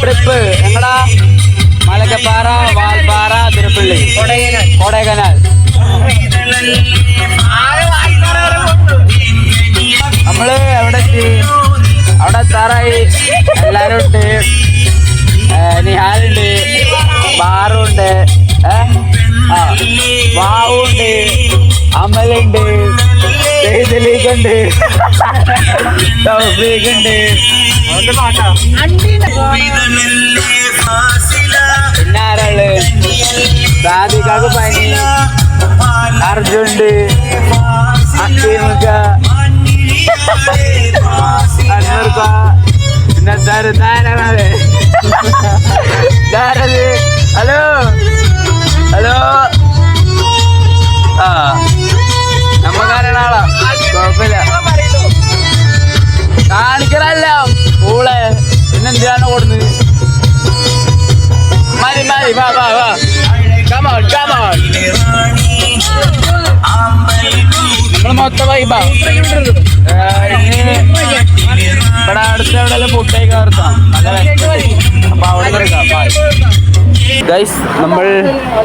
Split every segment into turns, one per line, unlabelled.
Trip എങ്ങടാ മലക്കപ്പാറ വാൽപ്പാറ തിരുപ്പള്ളി കൊടൈക്കനാൽ നമ്മൾ എവിടെ എത്തി അവിടെ എത്താറായി എല്ലാരും ഉണ്ട് ഏ, നിഹാലുണ്ട് ബാറുണ്ട് ഏ? ആ വാവുണ്ട് അമലുണ്ട് സെയ്ദലീഖുണ്ട് തൗഫീഖുണ്ട്. പിന്നെ ആരാൾ സാദിക്കാക്ക് പനി. അർജുണ്ട്. അക്കീമുക്ക. അന്നൂർക്ക പിന്നെ താര താരാണത് താരത് ഹലോ? ഹലോ? എവിടെയെല്ലാം നിർത്താം അപ്പൊ അവിടെ നിർത്താം ഗൈസ് നമ്മൾ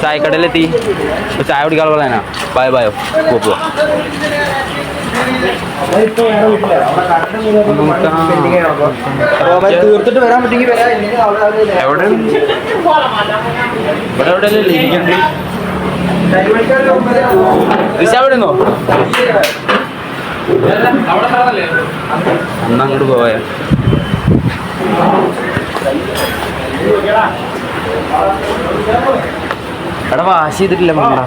ചായക്കടയിലെത്തി ചായ കുടിക്കാൻ പറയാനാ ബായ് ബായോ പോപ്പോ
തീർത്തിട്ട് വരാൻ പറ്റുമെങ്കിൽ
എവിടെ? ഇവിടെ എവിടെ ഇരിക്കണ്ടേ. ദിശ എവിടെ നിന്നോ അന്ന് അങ്ങോട്ട് പോയ എടാ വാശി ചെയ്തിട്ടില്ല മണ്ട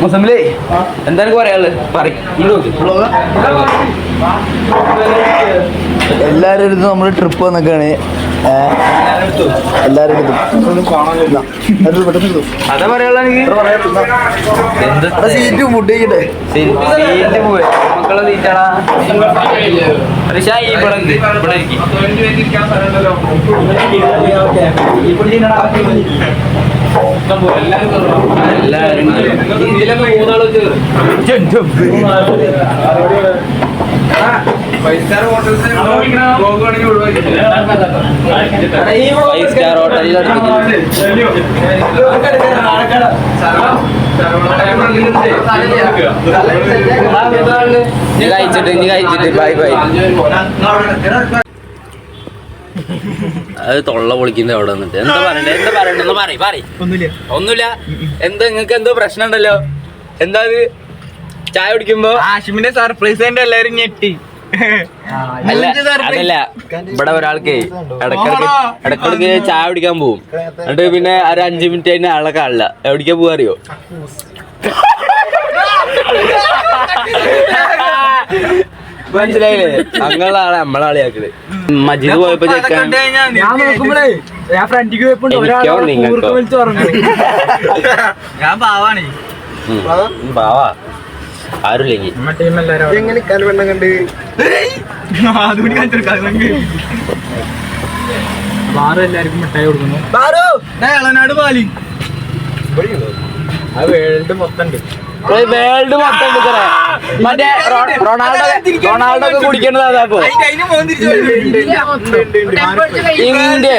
മുസംലേ എന്താണ് പറയാൾ പറയും.
എല്ലാവരും എടുത്ത് നമ്മൾ ട്രിപ്പ് വന്നൊക്കെയാണ്
എല്ലാരും
സീറ്റ്
എല്ലാവരും. ഇതിലൊക്കെ മൂന്നാൾ ഫൈവ് സ്റ്റാർ ഹോട്ടലിൽ ഇനി കഴിച്ചിട്ട് ഇനി കഴിച്ചിട്ട്. Bye bye. അത് തൊള്ള പൊളിക്കുന്ന അവിടെ വന്നിട്ട്? എന്താ പറയണ്ടേ? എന്താ പറയണ്ടേ? ഒന്ന് പറയ് പറയ്. ഒന്നുമില്ല. എന്താ നിങ്ങക്ക് എന്തോ പ്രശ്നം ഉണ്ടല്ലോ എന്താ അത്? ചായ കുടിക്കുമ്പോ?
ആഷിമിന്റെ സർപ്രൈസ് എല്ലാരും ഞെട്ടി.
അല്ല അതല്ല. ഇവിടെ ഒരാൾക്ക് ഇടക്കിടക്ക് ഇടക്കിടക്ക് ചായ കുടിക്കാൻ പോവും. എന്നിട്ട് പിന്നെ ഒരു അഞ്ചു മിനിറ്റ് കഴിഞ്ഞ ആളെ കാണില്ല. എവിടേക്കാ പോവാ അറിയോ? മനസ്സിലായില്ലേ? അങ്ങനെ ആളെ നമ്മളെ ആളിയാക്കൽ മജീദ് പോയപ്പോ ചെക്കാൻ
ഞാൻ നോക്കുമ്പോഴേ ഞാൻ ഫ്രണ്ടിക്ക് പോയപ്പോണ്ട്
എനിക്കോ നിങ്ങൾക്കോ?
വിളിച്ചു പറഞ്ഞു ഞാൻ പാവാണേ.
ബാവാ ആരുമില്ലെങ്കിൽ
എങ്ങനെ കലവെണ്ണം കണ്ട്?
അതുകൂടി ബാറ് എല്ലാവർക്കും മിഠായി കൊടുക്കുന്നു. ഇളനാട് പാലി. അത് വേൾഡ് മൊത്തം
മൊത്തം. മറ്റേ റൊണാൾഡോ റൊണാൾഡോ ഒക്കെ കുടിക്കേണ്ടത് അതാ ഇന്ത്യ.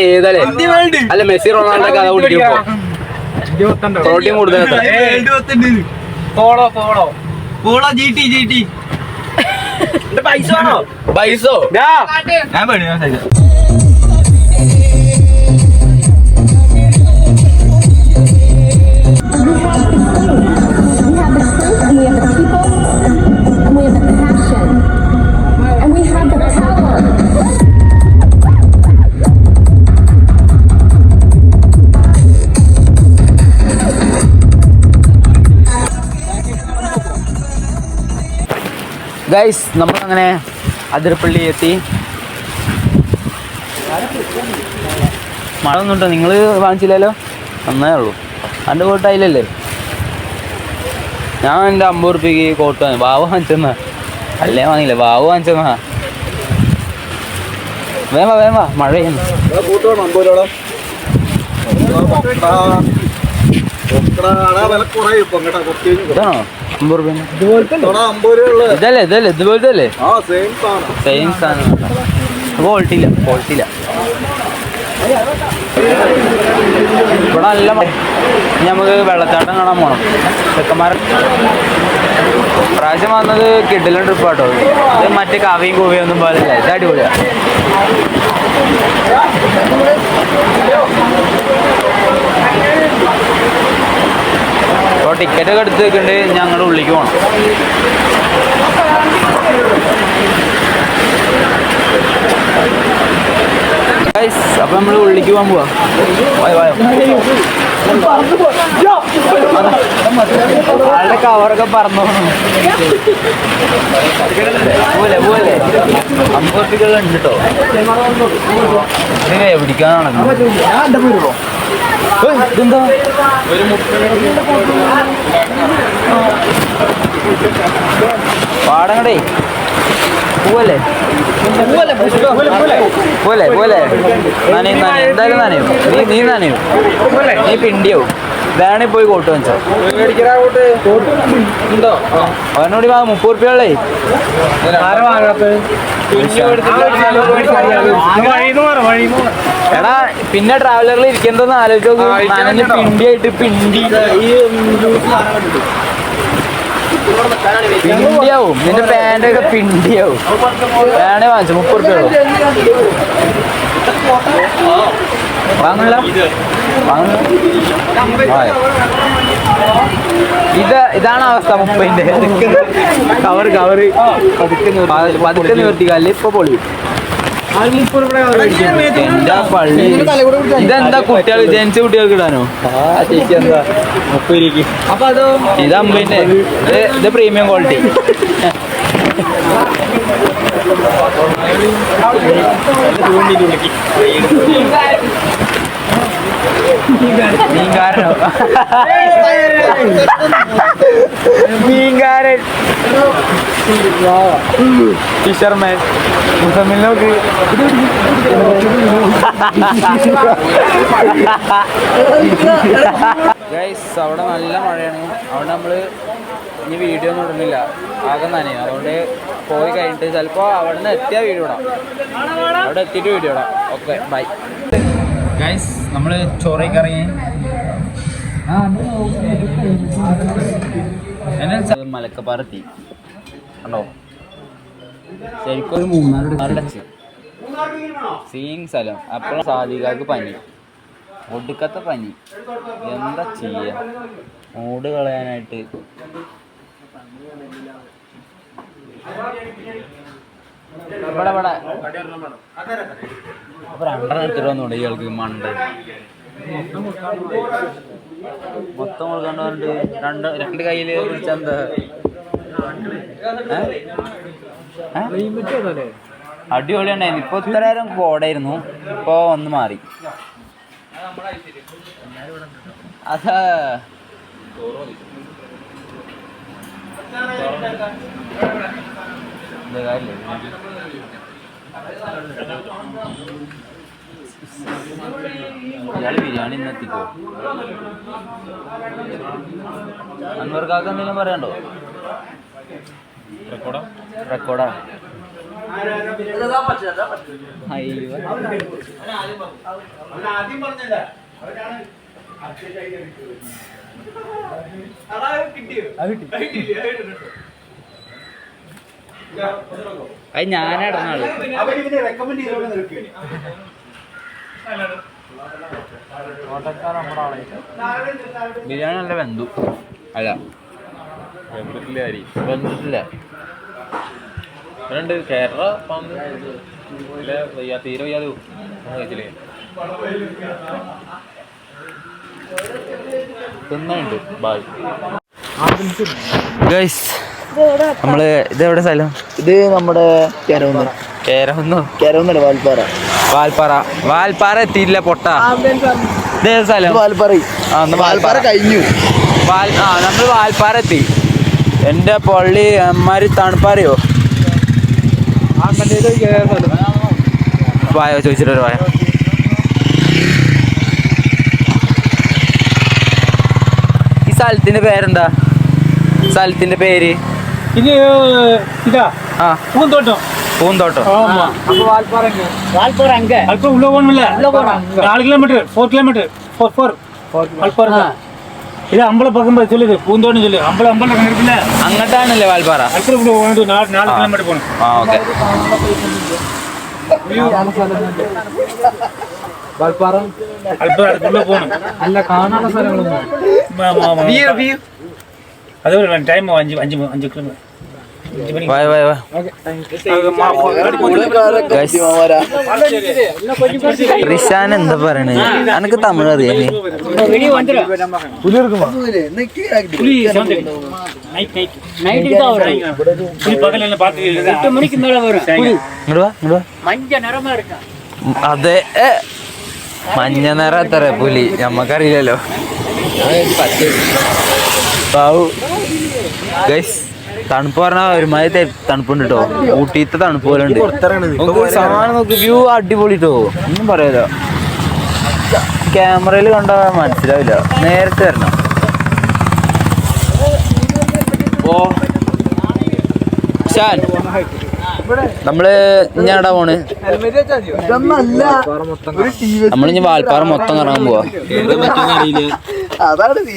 ഏതല്ലേ? അല്ല മെസ്സി റൊണാൾഡോ ഒക്കെ അതാ കുടിക്കുമ്പോ പ്രോട്ടീൻ കൂടുതൽ
polo polo polo G T G T പൈസ വേണോ
പൈസോ
ഞാൻ പേടി
We have the truth, and we have the people,
guys നമ്മളങ്ങനെ അതിരപ്പള്ളി എത്തി. മഴ ഒന്നുണ്ടോ നിങ്ങൾ വാങ്ങിച്ചില്ലല്ലോ നന്നേ ഉള്ളൂ എന്റെ കോട്ടായില്ലല്ലേ ഞാൻ എന്റെ അമ്പത് റുപ്യക്ക് കോട്ട് വാങ്ങി. വാവ് വാങ്ങിച്ചെന്നാ. അല്ലേ വാങ്ങില്ല വാവ് വാങ്ങിച്ചെന്നാ. വേമ വേമ മഴ പെയ്യുന്നു. ഇതല്ലേ ഇതല്ലേ ഇതുപോലത്തെ അല്ലേ?
ആ സെയിം സാധനം.
സെയിം സാധനം. ക്വാളിറ്റി ഇല്ല ക്വാളിറ്റി ഇല്ല. ഇവിടെ നല്ല നമുക്ക് വെള്ളച്ചാട്ടം കാണാൻ പോകണം ചെക്കന്മാർ പ്രാവശ്യം വന്നത് കിഡിലും ട്രിപ്പ് കേട്ടോ ഇത് മറ്റേ കവിയും കൂവിയും ഒന്നും പാടില്ല ഇത് അടിപൊളിയാണ് അപ്പോൾ ടിക്കറ്റ് ഒക്കെ എടുത്ത് വെക്കുന്നുണ്ട് ഞങ്ങളുടെ ഉള്ളിലേക്ക് പോകണം അപ്പൊ നമ്മൾ ഉള്ളിക്ക് പോകാൻ പോവാ. ആളുടെ കവറൊക്കെ പറന്നു. പോലെ പോലെ അമ്പത്തിക്കുണ്ട് കേട്ടോ ഇത് എവിടിക്കാനാണ് ഇതെന്താ? ഒരു പാടങ്ങടേ. പോവല്ലേ? പോലെ പോലെ നനയും നനയും. എന്തായാലും നനയും. നീ നീ നനയും. നീ പിണ്ടിയാവും. വേണേ പോയി കോട്ട് വാങ്ങിച്ചോ അവനോട് വാ മുപ്പത് റുപ്യകളേ എടാ പിന്നെ ട്രാവലറിൽ ഇരിക്കുന്നതെന്ന് ആലോചിച്ചു നനഞ്ഞ് പിണ്ടിയായിട്ട് പിണ്ടി പിണ്ടിയാവും നിന്റെ പാന്റൊക്കെ പിണ്ടിയാവും വേണേ വാങ്ങിച്ചു മുപ്പത് റുപ്യ ആയോ. ഇത്. ഇതാണ് അവസ്ഥ മുപ്പതിന്റെ കവർ കവർ പതുക്കെ നിവർത്തിക്കാൽ ഇപ്പൊ പൊളി. എന്താ പള്ളി? ഇതെന്താ കുട്ടികൾ ജനിച്ച കുട്ടികൾക്ക് ഇടാനോ? ചേച്ചി എന്താ? ഇത് പ്രീമിയം ക്വാളിറ്റി മീൻകാരനോ മീൻകാരൻ. ഫിഷർമാൻ മുസമ്മിൽ നോക്ക് അവിടെ നല്ല മഴയാണ്. അവിടെ നമ്മൾ ഇനി വീഡിയോ ഒന്നും ഇടുന്നില്ല. ആകെ നനയും. അതുകൊണ്ട് പോയി കഴിഞ്ഞിട്ട് ചിലപ്പോൾ അവിടെ നിന്ന് എത്തിയാൽ വീഡിയോ ഇടാം. അവിടെ എത്തിയിട്ട് വീഡിയോ ഇടാം. Okay bye. ഗൈസ് നമ്മൾ ചോറേക്ക് ഇറങ്ങി. മലക്കപ്പാറത്തി കണ്ടോ? ശരിക്കും ഒരു മൂന്നാറടച്ച് സീങ് സ്ഥലം. അപ്പോൾ സാധികാക്ക് പനി. ഒടുക്കത്തെ പനി. എന്താ ചെയ്യുക മൂട് കളയാനായിട്ട്. ഇവിടെ ഇവിടെ. ഇയാൾക്ക് മണ്ട. മൊത്തം കൊടുക്കാണ്ട് പറഞ്ഞിട്ട് രണ്ട് രണ്ട് കയ്യിൽ പിടിച്ചെന്താ അടിപൊളിയുണ്ടായിരുന്നു ഇപ്പൊ ഇത്രയേരം കോടായിരുന്നു ഇപ്പൊ ഒന്ന് മാറി. അതാ? ഇയാൾ ബിരിയാണി ഇന്ന് എത്തിക്കോ അൻവർക്കാക്ക് എന്തെങ്കിലും പറയണ്ടോ റെക്കോർഡാ? അയ്യോ.
ആദ്യം പറഞ്ഞല്ല. അവരാണ് കിട്ടിയോ
അത് ഞാനിടുന്ന
ആൾ.
ബിരിയാണി നല്ല വെന്തു. അല്ല.
വെന്തിട്ടില്ല അരി.
വെന്തിട്ടില്ല.
രണ്ട് കേരള പന്ത് തീരെ വയ്യാതെ കഴിച്ചില്ലേ?
തിന്നുണ്ട്. ബായ് ഗൈസ് നമ്മൾ ഇതെവിടെ സ്ഥലം?
ഇത് നമ്മുടെ വാൽപ്പാറ?
വാൽപ്പാറ. വാൽപ്പാറ എത്തിയില്ല പൊട്ട. ഇതേ സ്ഥലം?
വാൽപ്പാറ.
ആ, ഒന്ന്
വാൽപ്പാറ. കഴിഞ്ഞു.
വാൽ ആ നമ്മൾ വാൽപ്പാറ എത്തി. എന്റെ പള്ളി അമ്മാരി തണുപ്പാറിയോ? ചോദിച്ചിട്ടൊരു ചോദിച്ചിട്ട് സ്ഥലത്തിന്റെ പേരെന്താ സ്ഥലത്തിന്റെ പേര്
ഇത്
ആ പൂന്തോട്ടം
പൂന്തോട്ടം അല്പം നാല് കിലോമീറ്റർ ഫോർ കിലോമീറ്റർ ഫോർ ഇത് അമ്പല പക്കം ചൊല്ലുത് പൂന്തോട്ടം ചൊല്ലു അമ്പല അമ്പല
കണ്ടിട്ടില്ല വാൽപ്പാറ
അല്പം നാല് കിലോമീറ്റർ പോകണം
ആ
വാൽപ്പാറ? പോകണം അല്ല കാണാനുള്ള സ്ഥലങ്ങളൊന്നും അത് ടൈം അഞ്ച് അഞ്ച് അഞ്ച്
റിഷാൻ എന്താ പറയണേ? അനക്ക് തമിഴ്
അറിയാനേ
അതെ മഞ്ഞ നിറം എത്ര പുലി? നമ്മക്കറിയില്ലല്ലോ തണുപ്പ് പറഞ്ഞാൽ ഒരുമാതിരി തണുപ്പുണ്ട് കേട്ടോ ഊട്ടിത്തെ തണുപ്പ് പോലെ ഉണ്ട്. സാധനം നോക്കി വ്യൂ അടിപൊളി കേട്ടോ ഒന്നും പറയാലോ ക്യാമറയിൽ കണ്ടാൽ മനസ്സിലാവില്ല. നേരത്തെ വരണം. ഓ. ഷാൻ. നമ്മൾ ഞാടാ പോണ്?
ഇതൊന്നല്ല. ഒരു ടി വി
നമ്മളിഞ്ഞ് വാൽപ്പാറ മൊത്തം കറങ്ങാൻ പോവാ.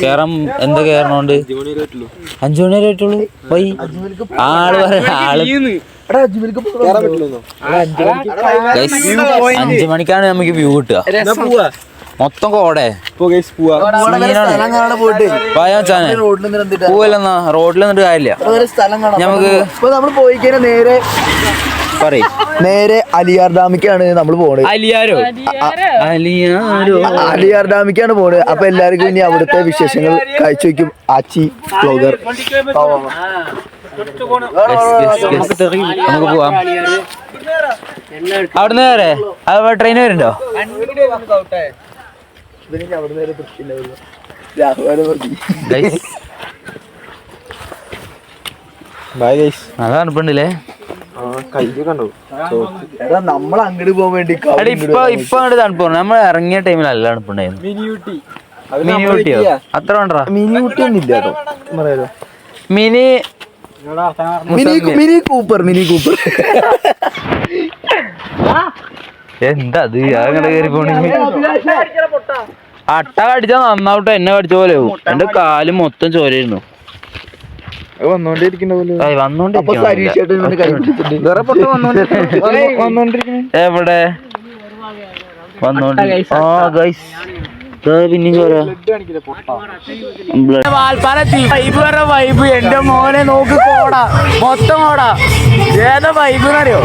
കേറാൻ എന്താ കേറണോണ്ട്? അഞ്ചു മണി വരെ ആയിട്ടുള്ളൂ. പോയി. ആൾ പറ ആൾ.
എടാ
അഞ്ചു മണിക്കാണ് നമുക്ക് വ്യൂ കിട്ടുക. മൊത്തം കോടെ പോവല്ലെന്നാ റോഡിൽ നിന്നിട്ട് കാര്യമില്ല. ഞമ്മക്ക്
നേരെ
പറയും.
നേരെ അലിയാർ ഡാമിക്കാണ് നമ്മൾ പോണത്.
അലിയാരോ? അലിയാരോ?
അലിയാർ ഡാമിക്കാണ് പോണത്. അപ്പൊ എല്ലാവർക്കും ഇനി അവിടുത്തെ വിശേഷങ്ങൾ കാഴ്ച വെക്കും. ആച്ചി ബ്ലോഗർ.
നമുക്ക് പോവാം. അവിടുന്ന് വേറെ അത് ട്രെയിൻ വരുന്നുണ്ടോ Guys. നല്ല തണുപ്പുണ്ടല്ലേ?
എടാ നമ്മൾ അങ്ങോട്ട് പോകാൻ വേണ്ടി
എടാ ഇപ്പൊ ഇപ്പൊ അങ്ങോട്ട് തണുപ്പ് പറഞ്ഞു നമ്മൾ ഇറങ്ങിയ ടൈമിൽ അല്ല തണുപ്പുണ്ടായിരുന്നു. മിനി ഊട്ടിയോ അത്ര വേണ്ടടാ.
മിനി ഊട്ടി ഒന്നും ഇല്ല കേട്ടോ. പറയാലോ.
Mini
Mini Mini Cooper Mini Cooper.
എന്താ അത്? അങ്ങനെ കയറി പോണി. അട്ട കടിച്ചാ നന്നാവട്ടെ. എന്നെ കടിച്ച പോലെ. എന്റെ കാൽ മൊത്തം
ചോരയിരുന്നു
എവിടെ? ചോര. വൈബ് വൈബ് എന്റെ മോനെ നോക്ക് കോടാ. മൊത്തം കോടാ. ഏതാ വൈബ് എന്നറിയോ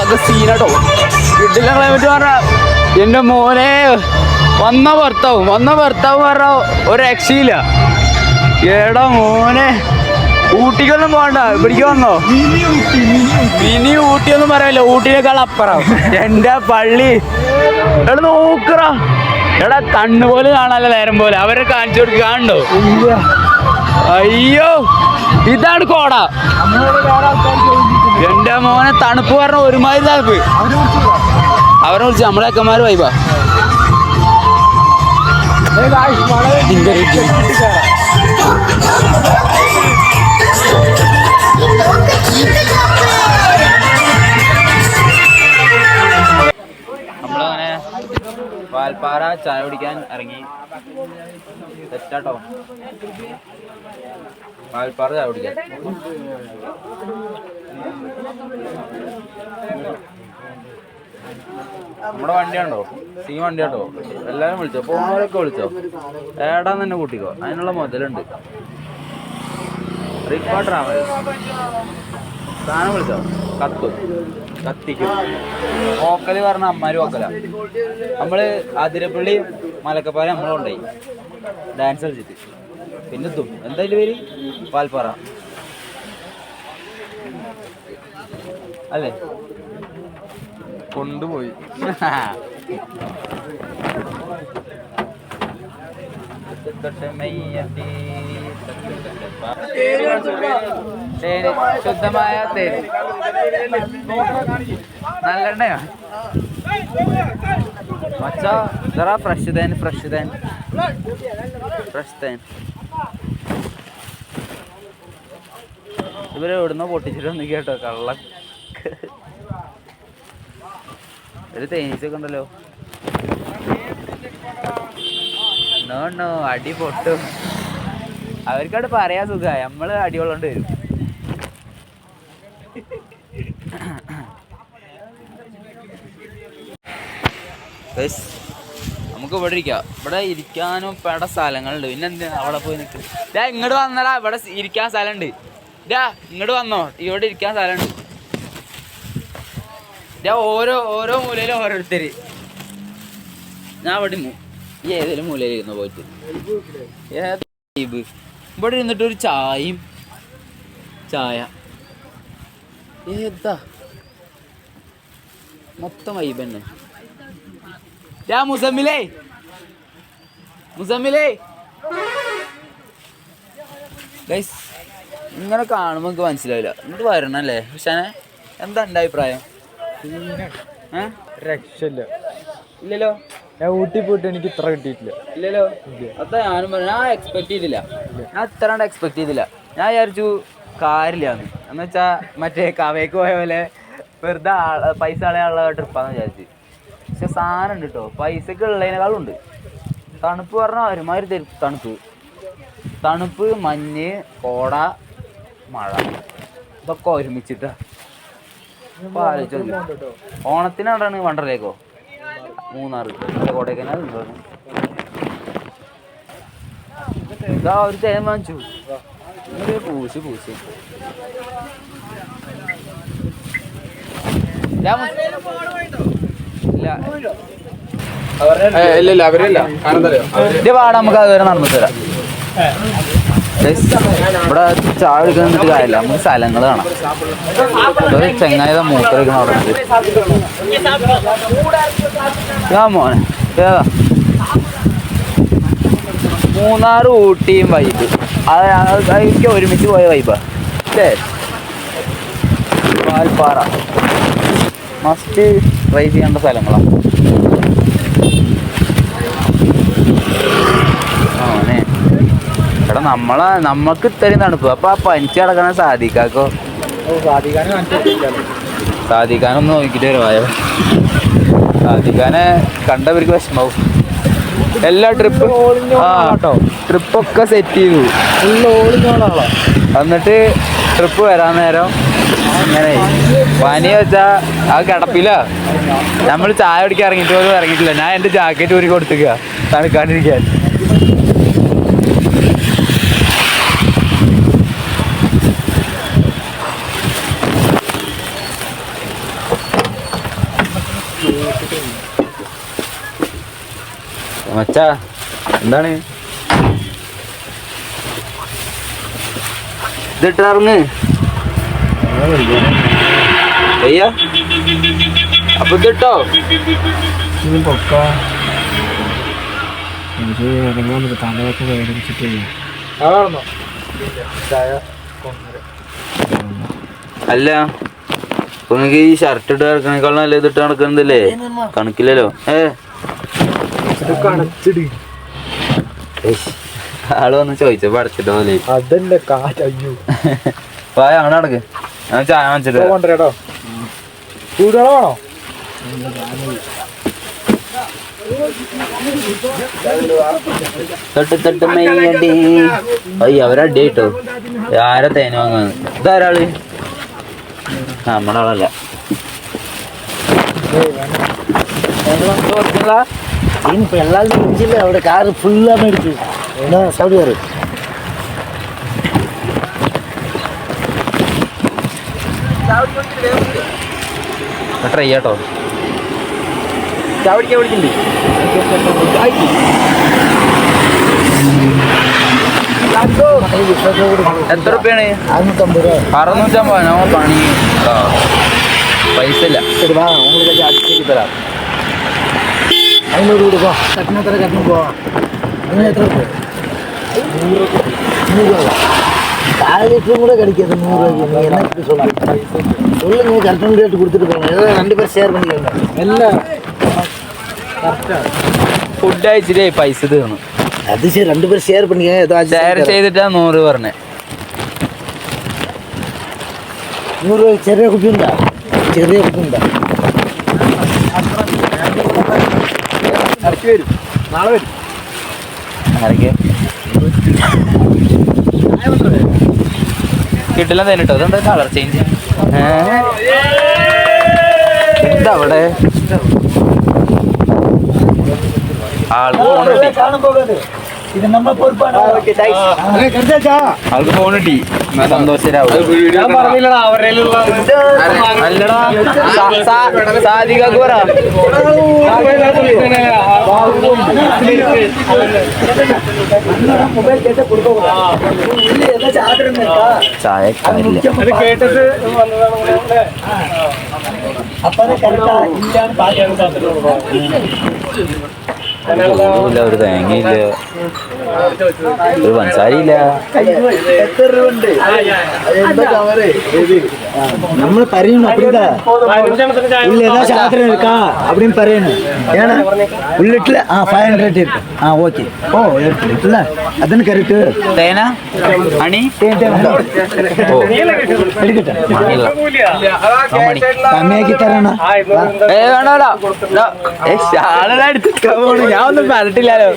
ഇവിടെ സീനാട്ടോ വീട്ടിലെ ക്ലൈമറ്റ് പറഞ്ഞ എന്റെ മോനെ വന്ന ഭർത്താവും വന്ന ഭർത്താവ് പറഞ്ഞ ഒരു രക്ഷയില്ല. എടാ മോനെ ഊട്ടിക്കൊന്നും പോകണ്ട ഇവിടേക്ക് വന്നോ? ഇനി ഊട്ടി ഒന്നും പറയല്ല ഊട്ടിനേക്കാൾ അപ്പുറം. എന്റെ പള്ളി എടാ നോക്കറ എടാ കണ്ണുപോലെ പോലെ കാണാല്ല നേരം പോലെ അവരെ കാണിച്ചു കൊടുക്കുക കാണണ്ടോ അയ്യോ ഇതാണ് കോട. എന്റെ മോനെ തണുപ്പ് പറഞ്ഞ ഒരുമാതിരി തണുപ്പ്. അവരെ വിളിച്ച് നമ്മളെ അക്കന്മാര് വൈബാ നമ്മളങ്ങനെ വാൽപ്പാറ ചായ കുടിക്കാൻ ഇറങ്ങി. തെറ്റാട്ടോ. വാൽപ്പാറ ചായ കുടിക്കാൻ. നമ്മുടെ വണ്ടിയാണോ സീ വണ്ടിയാട്ടോ എല്ലാവരും വിളിച്ചോ? പോണവരൊക്കെ വിളിച്ചോ? ഏടാന്ന് തന്നെ കൂട്ടിക്കോ. അതിനുള്ള മുതലുണ്ട്. സാധനം വിളിച്ചോ? കത്തും. കത്തിക്കും. ഓക്കൽ പറഞ്ഞ അമ്മാര് ഓക്കല നമ്മൾ അതിരപ്പള്ളി മലക്കപ്പാറ നമ്മളുണ്ടായി ഡാൻസ് കളിച്ചിട്ട്. പിന്നെ തും എന്തായാലും പേര്? പാൽപ്പാറ. അല്ലേ?
കൊണ്ടുപോയി.
തേന് ശുദ്ധമായ തേന് നല്ലെണ്ണയോ. മച്ചാ ഇതറാ ഫ്രഷ് തേൻ ഫ്രഷ് തേൻ ഫ്രഷ് തേൻ ഇവർ എവിടുന്നോ പൊട്ടിച്ചിട്ടൊന്നും കേട്ടോ കള്ള ഒരു തേനീച്ചൊക്കെ ഉണ്ടല്ലോ. നോ നോ അടി പൊട്ടും. അവർക്കവിടെ പറയാൻ സുഖമായി നമ്മൾ അടിയുള്ളോണ്ട് വരും. നമുക്ക് ഇവിടെ ഇരിക്കാം. ഇവിടെ ഇരിക്കാനും ഇവിടെ സ്ഥലങ്ങളുണ്ട്. പിന്നെ എന്തിനാ അവിടെ പോയി നിൽക്കും ഇങ്ങോട്ട് വന്നടാ. ഇവിടെ ഇരിക്കാൻ സ്ഥലമുണ്ട്. ഇതാ ഇങ്ങോട്ട് വന്നോ. ഇവിടെ ഇരിക്കാൻ സ്ഥലമുണ്ട്. ഓരോ ഓരോ മൂലയിലും ഓരോരുത്തര്. ഞാൻ ഇരുന്നു ഈ ഏതെങ്കിലും മൂലയിൽ ഇരുന്നു പോയിട്ട്? ഇവിടെ ഇരുന്നിട്ട് ഒരു ചായയും ചായ. ഏതാ? മൊത്തം വൈബ് തന്നെ. രാ മുസമ്മിലേ. മുസമ്മിലേ. ഇങ്ങനെ കാണുമ്പോൾ എനിക്ക് മനസ്സിലാവില്ല. എന്നിട്ട് വരണല്ലേ? പക്ഷേ എന്താ എന്റെ അഭിപ്രായം?
രക്ഷയില്ല.
ഇല്ലല്ലോ?
ഞാൻ ഊട്ടി പോയിട്ട് എനിക്ക് ഇത്ര കിട്ടിയിട്ടില്ല.
ഇല്ലല്ലോ? അതാ ഞാനും പറഞ്ഞു ഞാൻ എക്സ്പെക്ട് ചെയ്തില്ല. ഞാൻ ഇത്ര എക്സ്പെക്ട് ചെയ്തില്ല. ഞാൻ വിചാരിച്ചു കാര്യമില്ലാന്ന് എന്ന്. വെച്ചാ മറ്റേ കവയ്ക്ക് പോയ പോലെ വെറുതെ പൈസ ആളെയുള്ള ട്രിപ്പാന്ന് വിചാരിച്ചു. പക്ഷെ സാധനം ഉണ്ട് കേട്ടോ പൈസക്ക് ഉള്ളതിനേക്കാളും ഉണ്ട്. തണുപ്പ് പറഞ്ഞാൽ ഒരുമാതിരി തരും. തണുപ്പ്. തണുപ്പ് മഞ്ഞ് കോട മഴ. ഇതൊക്കെ ഒരുമിച്ചിട്ടാ. അപ്പൊ ആലോചിച്ചു നോക്ക്. ഓണത്തിനാണ് വണ്ടർലേക്കോ? മൂന്നാറ്. അല്ല കൊടൈക്കനാൽ എന്താണ് ഇതാ ഒരു തേൻ വാങ്ങിച്ചു. പൂശി പൂശി. ഇല്ല
ഇല്ല. അവരല്ല. കാരണം
നമുക്ക് അതുവരെ നടന്നു തരാം ഇവിടെ ചായ എടുക്കാൻ നിന്നിട്ട് കാര്യമില്ല. നമുക്ക് സ്ഥലങ്ങൾ കാണാം. ഒരു ചെങ്ങായത ഉണ്ട്. ഞാൻ മോനെ. ഏതാ ഊട്ടിയും വൈബ് അത് എനിക്ക് ഒരുമിച്ച് പോയ വൈബാ അല്ലേ? വാൽപ്പാറ. മസ്റ്റ് ട്രൈ ചെയ്യേണ്ട സ്ഥലങ്ങളാണ് എടാ നമ്മളെ നമ്മക്ക് ഇത്രയും തണുപ്പ്. അപ്പൊ ആ പനിച്ച് കിടക്കണ സാധിക്കാക്കോ സാധിക്കാനൊന്നും നോക്കിട്ട് വരുവായോ സാധിക്കാനെ കണ്ടവർക്ക് വിഷമാവും. എല്ലാ ട്രിപ്പ് ട്രിപ്പൊക്കെ സെറ്റ് ചെയ്തു. എന്നിട്ട് ട്രിപ്പ് വരാൻ നേരം അങ്ങനെ പനി വെച്ചാ ആ കിടപ്പില്ല നമ്മൾ ചായ കുടിക്കാൻ ഇറങ്ങിയിട്ട് പോലും ഇറങ്ങിയിട്ടില്ല. ഞാൻ എന്റെ ജാക്കറ്റ് ഊരി കൊടുത്തുക തണുക്കാണ്ടിരിക്കാൻ. മച്ചാ എന്താണ്? ഇതിട്ടിറങ്ങ്. അയ്യ. അപ്പൊ ഇതിട്ടോ? അല്ല ഈ ഷർട്ട് ഇട്ട് നടക്കണേക്കാളും നല്ല ഇതിട്ട് നടക്കുന്നതല്ലേ കണക്കില്ലല്ലോ. ഏ ആൾ വന്ന് ചോദിച്ചപ്പോ അടച്ചിട്ട പോലെ
അതല്ല കാറ്റയ്യോ
അങ്ങനെ നടക്ക് ഞാൻ ചായ വാങ്ങിച്ചിട്ട് വരാം.
കൊണ്ടുവരാട്ടോ. ചൂടുവെള്ളം വേണോ?
തൊട്ട് തൊട്ട് മെയ്യടി. അയ്യ അവരടി കേട്ടോ ആരാ തേന വാങ്ങുന്നത്? ഇതാരാൾ? ആ, നമ്മുടെ ആളല്ല
അവിടെ കാറ് ഫുള്ളാണ് എടുത്ത് സൗദി കാറ്
ട്രൈ ചെയ്യാട്ടോ
ചാവടിക്കാൻ വിളിക്കണ്ടേ
എത്ര റുപ്യാണ്
അറുന്നൂറ്റമ്പത് രൂപ
അറുന്നൂറ്റമ്പത് നമ്മൾ പണി ആ. പൈസ ഇല്ല
சரி வா உங்களுக்கு அடிச்சு தராம் ஐநூறு கொடுப்போம் கட்டணம் தர கட்டணம் போவோம் நீங்கள் எத்தனை ரூபாய் நூறுரூவா கால் லிட்டரும் கூட கிடைக்காது நூறுரூவாய்க்கு நீங்கள் என்ன இப்படி சொல்லுங்க சொல்லுங்க கரெக்டான ரேட்டு கொடுத்துட்டு போங்க ஏதோ ரெண்டு பேரும் ஷேர் பண்ணிக்கோங்க எல்லாம்
ഫുഡ് കഴിച്ചിട്ടേ പൈസ തീർന്നു
அது சரி ரெண்டு பேரும் ஷேர் பண்ணிக்கோங்க ஏதோ
ഷെയർ
அட்ஜஸ்ட்
ചെയ്തിട്ടാ നൂറ് പറഞ്ഞേ
നൂറ് ചെറിയ കുപ്പി ഉണ്ടോ ചെറിയ കുപ്പി ഉണ്ടോ ഇടയ്ക്ക് വരും. നാളെ വരും.
ആരൊക്കെ കിട്ടില്ല തന്നിട്ടോ അതെന്താ കളർ ചേഞ്ച് എന്താ അവിടെ ആൾക്ക് ഫോൺ കിട്ടി ആൾക്ക് ഫോൺ കിട്ടി. അല്ലടാ. ചായ
അത് കേട്ടിട്ട് വന്നതാണ്
ഇല്ലാന്ന്
ഇല്ല ഒരു തേങ്ങയില്ല. ഒരു പഞ്ചസാരയില്ല.
നമ്മൾ പറയണം അപ്പിടിതാ ഉള്ള ഏതാ ശാസ്ത്രം ഇരിക്കാ അപ്പിടിയും പറയണം ഏണ ഉള്ളിട്ടില്ല ആ ഫൈവ് ഹൺഡ്രഡ് ഇരിക്കും ആ ഓക്കെ ഓ ഇല്ല അതിന് കറക്റ്റ്
തേന അണി
എടുക്കട്ടെ കമ്മിയാക്കി തരണ
ഏ വേണ്ട വേണ്ട ആളെല്ലാം എടുത്തിട്ട് പോണു ഞാൻ ഒന്നും പറഞ്ഞിട്ടില്ലല്ലോ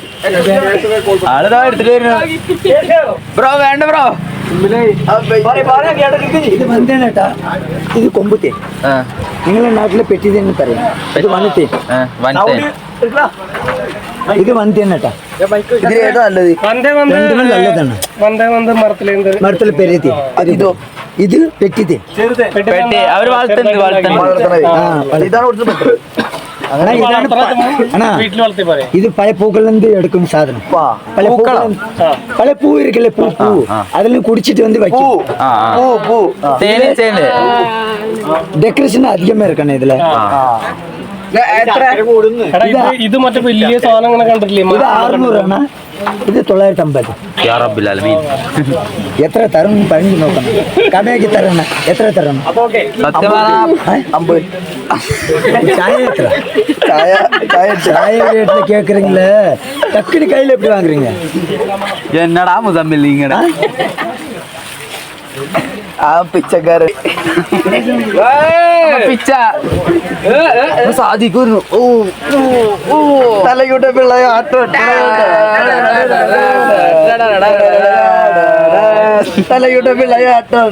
ആളിതാ എടുത്തിട്ട് വരുന്നു ബ്രോ വേണ്ട ബ്രോ
ഇത് വന്തേനേട്ടാ ഇത് കൊമ്പുത്തേ.
ആ.
നിങ്ങളുടെ നാട്ടിലെ പെട്ടിതെന്ന് പറയാം? ഇത് വന്നത്തേ ഇത് വന്തേനേട്ടാ ഇത് ഏതാ നല്ലത്? നല്ലതാണ്. മരത്തിൽ പെരത്തി. ഇതോ. ഇത് ആ ഇതാണ് കൊടുത്തത് അങ്ങനെ ഇതാണ് പ- അണ്ണാ
വീട്ടിൽ വളർത്തി പറയാം
ഇത് പഴയ പൂക്കളിൽ നിന്ന് എടുക്കും സാധനം പല
പൂക്കളം?
പല പൂ ഇരിക്കല്ലേ പൂ പൂ
ആ.
അതിൽ കുടിച്ചിട്ട് வந்து வைக்கும்
ആ ആ തേന് തേന്
ഡെക്കറേഷൻ അധികമേ ഇരിക്കണം ഇതില്
എടാ, ഇത് ഇത് മറ്റേ വലിയ സാധനം ഇങ്ങനെ കണ്ടിട്ടില്ലേ
ഇത് അറുന്നൂറാണ് ഇത് തൊള്ളായിരത്തി അമ്പത്
യാ റബ്ബിൽ ആലമീൻ
എത്ര തരും പറഞ്ഞു നോക്കണം കടയാക്കി തരണം എത്ര തരണം
സത്യം പറഞ്ഞാ
അമ്പത് ചായ എത്ര ചായ ചായ ചായ ரேட்ல கேக்குறீங்களே டக்குனு கையில எப்படி வாங்குறீங்க
എന്നടാ മുസമ്മിൽ ഇങ്ങനെ
ആ പിച്ചക്കാരൻ
പിച്ച സാധിക്കുന്നു ഓ ഓ
തലയൂട്ട പിള്ളയെ ആട്ടോ തലയൂട്ട പിള്ളയെ ആട്ടോ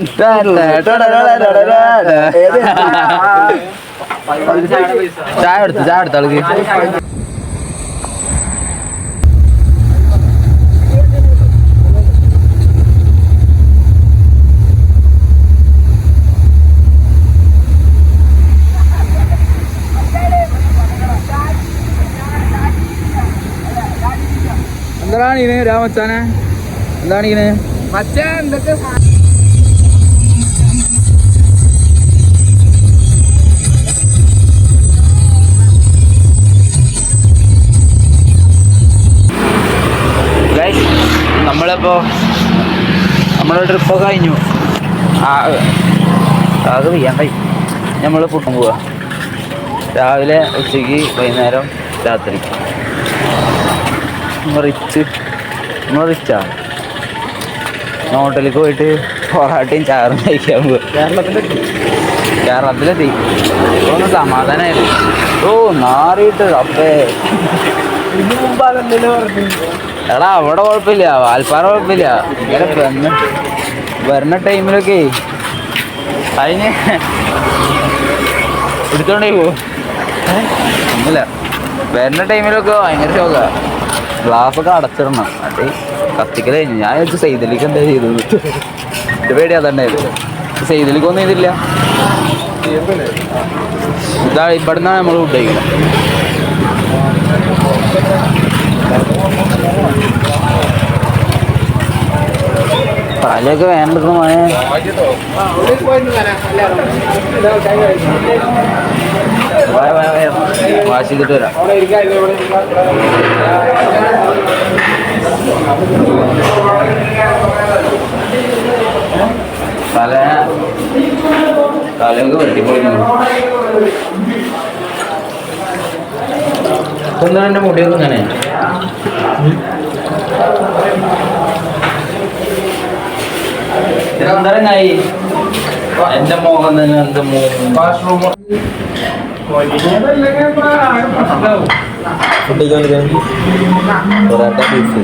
ചായ എടുത്തു ചായ എടുത്ത എന്താണ് ഇതിന് രാമച്ചാനെ? എന്താണ് ഇതിന് എന്തൊക്കെ നമ്മളിപ്പോ നമ്മുടെ ട്രിപ്പ് കഴിഞ്ഞു. ആ അത് ചെയ്യാണ്ടായി. നമ്മൾ ഫുഡും പോവാ. രാവിലെ ഉച്ചയ്ക്ക് വൈകുന്നേരം രാത്രി റിച്ച് നമ്മൾ റിച്ചാ ഹോട്ടലിൽ പോയിട്ട് പൊറാട്ടയും ചാറും കഴിക്കാൻ പോകും കേരളത്തിലെത്തി. ഒന്ന് സമാധാനമായിരുന്നു ഓ നാറിയിട്ട് അപ്പേ എടാ അവിടെ കുഴപ്പമില്ല. വാൽപ്പാറ കുഴപ്പമില്ല. ഇങ്ങനെ വന്ന് വരുന്ന ടൈമിലൊക്കെ അതിന് എടുത്തോണ്ടേ പോ. ഒന്നുമില്ല. വരുന്ന ടൈമിലൊക്കെ ഭയങ്കര ഷോക്കാ. ഗ്ലാസ്സൊക്കെ അടച്ചിടണം. അത് കത്തിക്കലേ ഞാൻ വെച്ച് സെയ്തലിക്ക് എന്താ ചെയ്തത്? എന്റെ പേടി അതുണ്ടായത് സൈതലിക്കൊന്നും ചെയ്തില്ല. ഇതാ ഇവിടുന്നാണ് നമ്മൾ ഫുഡ് കഴിക്കുന്നത് തലയൊക്കെ വേണ്ടെടുക്കുന്ന മഴ വാശി ചെയ്തിട്ട് വരാം. തല തലയൊക്കെ വെട്ടിപ്പൊളിക്കുന്നു മുടിയൊക്കെ ഇങ്ങനെ? എന്തരങ്ങായി എന്റെ മോഹം തന്നെ എന്ത് വാഷ്റൂം പൊറാട്ട ബീഫ്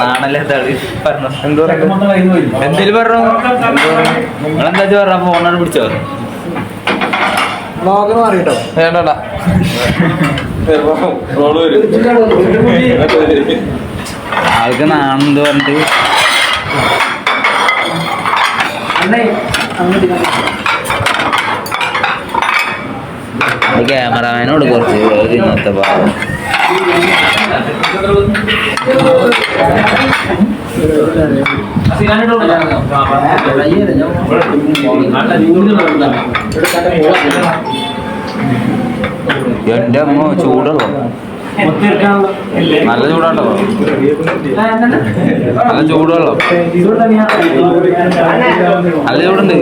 നാണല്ലേ തളി പറഞ്ഞു. എന്തേലും പറഞ്ഞു? നിങ്ങളെന്താ പറഞ്ഞ? ഫോണാണ് പിടിച്ചോ? വേണ്ടടാ. ആൾക്ക് നാണെന്ന് പറഞ്ഞിട്ട്. ക്യാമറാമാനോട് കുറച്ച് ഇന്നത്തെ ഭാഗം. എന്റെ അമ്മ ചൂടുള്ളോ? നല്ല ചൂടാട്ടോ നല്ല ചൂടുള്ളോ? നല്ല ചൂടുണ്ട്.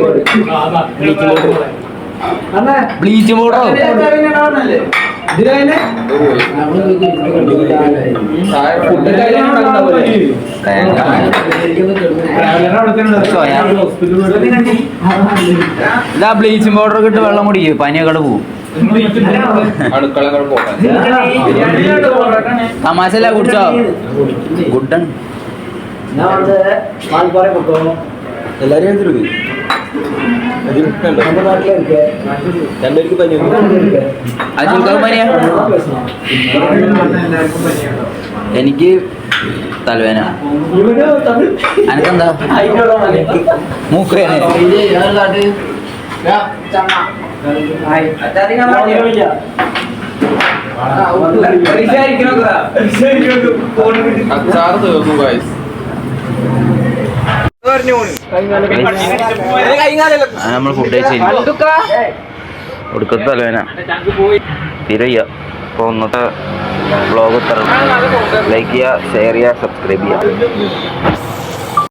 ബ്ലീച്ച് പൗഡറോ. ഇതാ ബ്ലീച്ചിങ് പൗഡർ ഒക്കെ ഇട്ട് വെള്ളം കുടിക്കും. പനിയൊക്കെ പോവും. തമാശല്ല കുടിച്ചോ? ഗുഡാണ്
എല്ലാരും എടുത്തിരുന്നു രണ്ടുപേർക്ക്
പനിയാ? എനിക്ക് തലവേന എനിക്കെന്താ മൂക്കുവേന
തീർന്നു ഗൈസ്
നമ്മൾ ഫുഡ് കഴിച്ചു ഒടുക്കത്തെ തലവേന തീരയ്യ. അപ്പോൾ ഇന്നത്തെ ഇത്ര ലൈക്ക് ചെയ്യുക ഷെയർ ചെയ്യുക സബ്സ്ക്രൈബ് ചെയ്യുക.